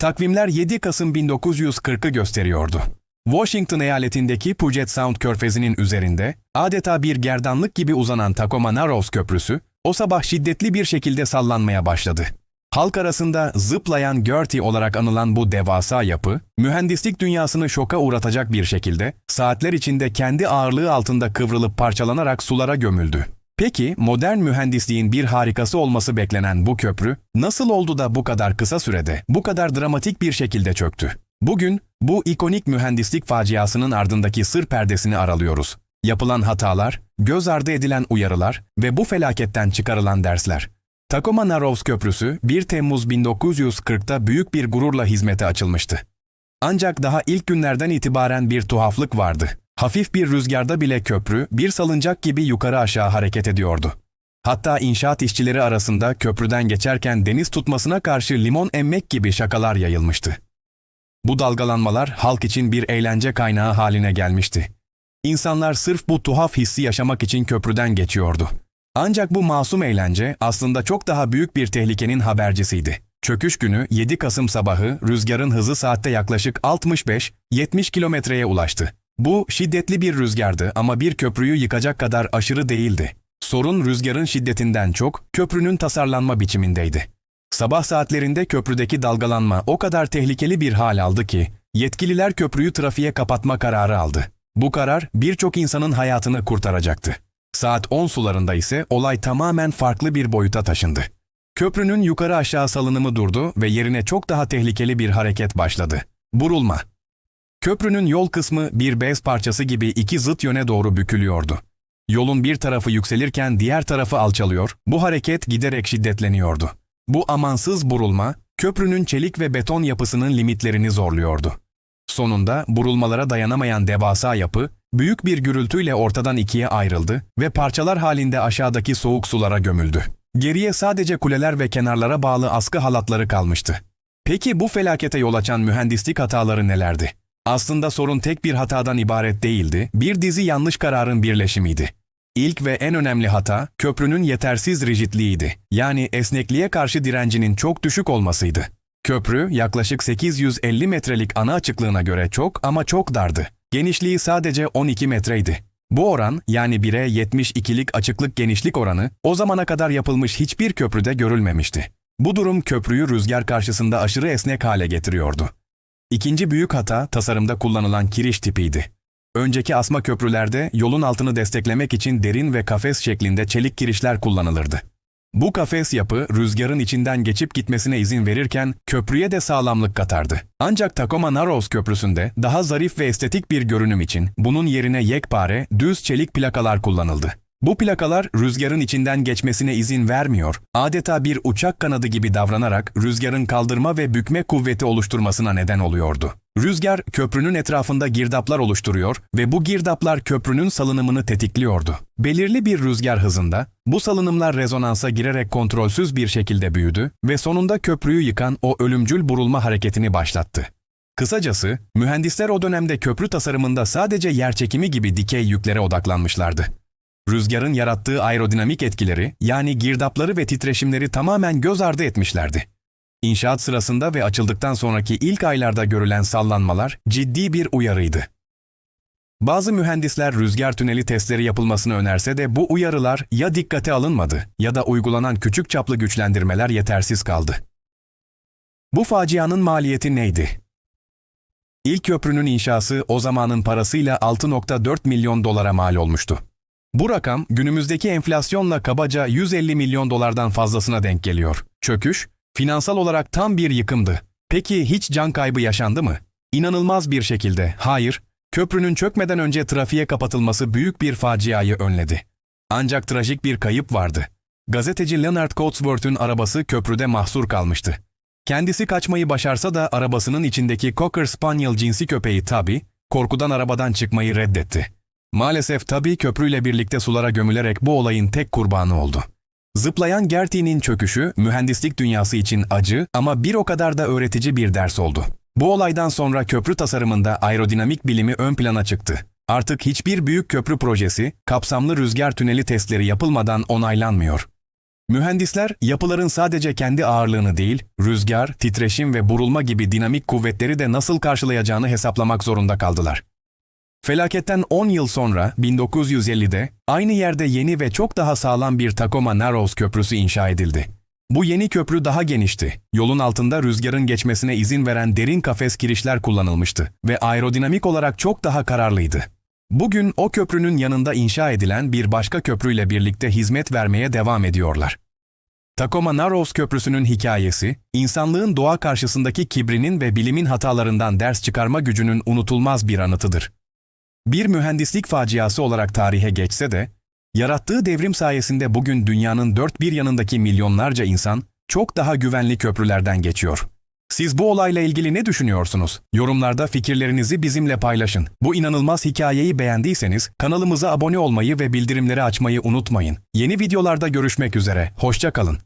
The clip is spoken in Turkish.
Takvimler 7 Kasım 1940'ı gösteriyordu. Washington eyaletindeki Puget Sound körfezinin üzerinde adeta bir gerdanlık gibi uzanan Tacoma Narrows Köprüsü o sabah şiddetli bir şekilde sallanmaya başladı. Halk arasında zıplayan Gertie olarak anılan bu devasa yapı, mühendislik dünyasını şoka uğratacak bir şekilde saatler içinde kendi ağırlığı altında kıvrılıp parçalanarak sulara gömüldü. Peki modern mühendisliğin bir harikası olması beklenen bu köprü nasıl oldu da bu kadar kısa sürede bu kadar dramatik bir şekilde çöktü? Bugün bu ikonik mühendislik faciasının ardındaki sır perdesini aralıyoruz. Yapılan hatalar, göz ardı edilen uyarılar ve bu felaketten çıkarılan dersler. Tacoma Narrows Köprüsü 1 Temmuz 1940'ta büyük bir gururla hizmete açılmıştı. Ancak daha ilk günlerden itibaren bir tuhaflık vardı. Hafif bir rüzgarda bile köprü bir salıncak gibi yukarı aşağı hareket ediyordu. Hatta inşaat işçileri arasında köprüden geçerken deniz tutmasına karşı limon emmek gibi şakalar yayılmıştı. Bu dalgalanmalar halk için bir eğlence kaynağı haline gelmişti. İnsanlar sırf bu tuhaf hissi yaşamak için köprüden geçiyordu. Ancak bu masum eğlence aslında çok daha büyük bir tehlikenin habercisiydi. Çöküş günü 7 Kasım sabahı rüzgarın hızı saatte yaklaşık 65-70 kilometreye ulaştı. Bu şiddetli bir rüzgardı ama bir köprüyü yıkacak kadar aşırı değildi. Sorun rüzgarın şiddetinden çok köprünün tasarlanma biçimindeydi. Sabah saatlerinde köprüdeki dalgalanma o kadar tehlikeli bir hal aldı ki yetkililer köprüyü trafiğe kapatma kararı aldı. Bu karar birçok insanın hayatını kurtaracaktı. Saat 10 sularında ise olay tamamen farklı bir boyuta taşındı. Köprünün yukarı aşağı salınımı durdu ve yerine çok daha tehlikeli bir hareket başladı. Burulma. Köprünün yol kısmı bir bez parçası gibi iki zıt yöne doğru bükülüyordu. Yolun bir tarafı yükselirken diğer tarafı alçalıyor, bu hareket giderek şiddetleniyordu. Bu amansız burulma, köprünün çelik ve beton yapısının limitlerini zorluyordu. Sonunda burulmalara dayanamayan devasa yapı, büyük bir gürültüyle ortadan ikiye ayrıldı ve parçalar halinde aşağıdaki soğuk sulara gömüldü. Geriye sadece kuleler ve kenarlara bağlı askı halatları kalmıştı. Peki bu felakete yol açan mühendislik hataları nelerdi? Aslında sorun tek bir hatadan ibaret değildi, bir dizi yanlış kararın birleşimiydi. İlk ve en önemli hata, köprünün yetersiz rigidliğiydi. Yani esnekliğe karşı direncinin çok düşük olmasıydı. Köprü yaklaşık 850 metrelik ana açıklığına göre çok ama çok dardı. Genişliği sadece 12 metreydi. Bu oran yani 1'e 72'lik açıklık genişlik oranı o zamana kadar yapılmış hiçbir köprüde görülmemişti. Bu durum köprüyü rüzgar karşısında aşırı esnek hale getiriyordu. İkinci büyük hata tasarımda kullanılan kiriş tipiydi. Önceki asma köprülerde yolun altını desteklemek için derin ve kafes şeklinde çelik kirişler kullanılırdı. Bu kafes yapı rüzgarın içinden geçip gitmesine izin verirken köprüye de sağlamlık katardı. Ancak Tacoma Narrows Köprüsü'nde daha zarif ve estetik bir görünüm için bunun yerine yekpare, düz çelik plakalar kullanıldı. Bu plakalar rüzgarın içinden geçmesine izin vermiyor, adeta bir uçak kanadı gibi davranarak rüzgarın kaldırma ve bükme kuvveti oluşturmasına neden oluyordu. Rüzgar köprünün etrafında girdaplar oluşturuyor ve bu girdaplar köprünün salınımını tetikliyordu. Belirli bir rüzgar hızında bu salınımlar rezonansa girerek kontrolsüz bir şekilde büyüdü ve sonunda köprüyü yıkan o ölümcül burulma hareketini başlattı. Kısacası, mühendisler o dönemde köprü tasarımında sadece yerçekimi gibi dikey yüklere odaklanmışlardı. Rüzgarın yarattığı aerodinamik etkileri, yani girdapları ve titreşimleri tamamen göz ardı etmişlerdi. İnşaat sırasında ve açıldıktan sonraki ilk aylarda görülen sallanmalar ciddi bir uyarıydı. Bazı mühendisler rüzgar tüneli testleri yapılmasını önerse de bu uyarılar ya dikkate alınmadı ya da uygulanan küçük çaplı güçlendirmeler yetersiz kaldı. Bu facianın maliyeti neydi? İlk köprünün inşası o zamanın parasıyla 6.4 milyon dolara mal olmuştu. Bu rakam günümüzdeki enflasyonla kabaca 150 milyon dolardan fazlasına denk geliyor. Çöküş, finansal olarak tam bir yıkımdı. Peki hiç can kaybı yaşandı mı? İnanılmaz bir şekilde hayır, köprünün çökmeden önce trafiğe kapatılması büyük bir faciayı önledi. Ancak trajik bir kayıp vardı. Gazeteci Leonard Cotsworth'un arabası köprüde mahsur kalmıştı. Kendisi kaçmayı başarsa da arabasının içindeki Cocker Spaniel cinsi köpeği Tabi, korkudan arabadan çıkmayı reddetti. Maalesef Tabi köprüyle birlikte sulara gömülerek bu olayın tek kurbanı oldu. Zıplayan Gertie'nin çöküşü mühendislik dünyası için acı ama bir o kadar da öğretici bir ders oldu. Bu olaydan sonra köprü tasarımında aerodinamik bilimi ön plana çıktı. Artık hiçbir büyük köprü projesi kapsamlı rüzgar tüneli testleri yapılmadan onaylanmıyor. Mühendisler yapıların sadece kendi ağırlığını değil, rüzgar, titreşim ve burulma gibi dinamik kuvvetleri de nasıl karşılayacağını hesaplamak zorunda kaldılar. Felaketten 10 yıl sonra 1950'de aynı yerde yeni ve çok daha sağlam bir Tacoma Narrows Köprüsü inşa edildi. Bu yeni köprü daha genişti. Yolun altında rüzgarın geçmesine izin veren derin kafes kirişler kullanılmıştı ve aerodinamik olarak çok daha kararlıydı. Bugün o köprünün yanında inşa edilen bir başka köprüyle birlikte hizmet vermeye devam ediyorlar. Tacoma Narrows Köprüsü'nün hikayesi, insanlığın doğa karşısındaki kibrinin ve bilimin hatalarından ders çıkarma gücünün unutulmaz bir anıtıdır. Bir mühendislik faciası olarak tarihe geçse de, yarattığı devrim sayesinde bugün dünyanın dört bir yanındaki milyonlarca insan çok daha güvenli köprülerden geçiyor. Siz bu olayla ilgili ne düşünüyorsunuz? Yorumlarda fikirlerinizi bizimle paylaşın. Bu inanılmaz hikayeyi beğendiyseniz kanalımıza abone olmayı ve bildirimleri açmayı unutmayın. Yeni videolarda görüşmek üzere. Hoşça kalın.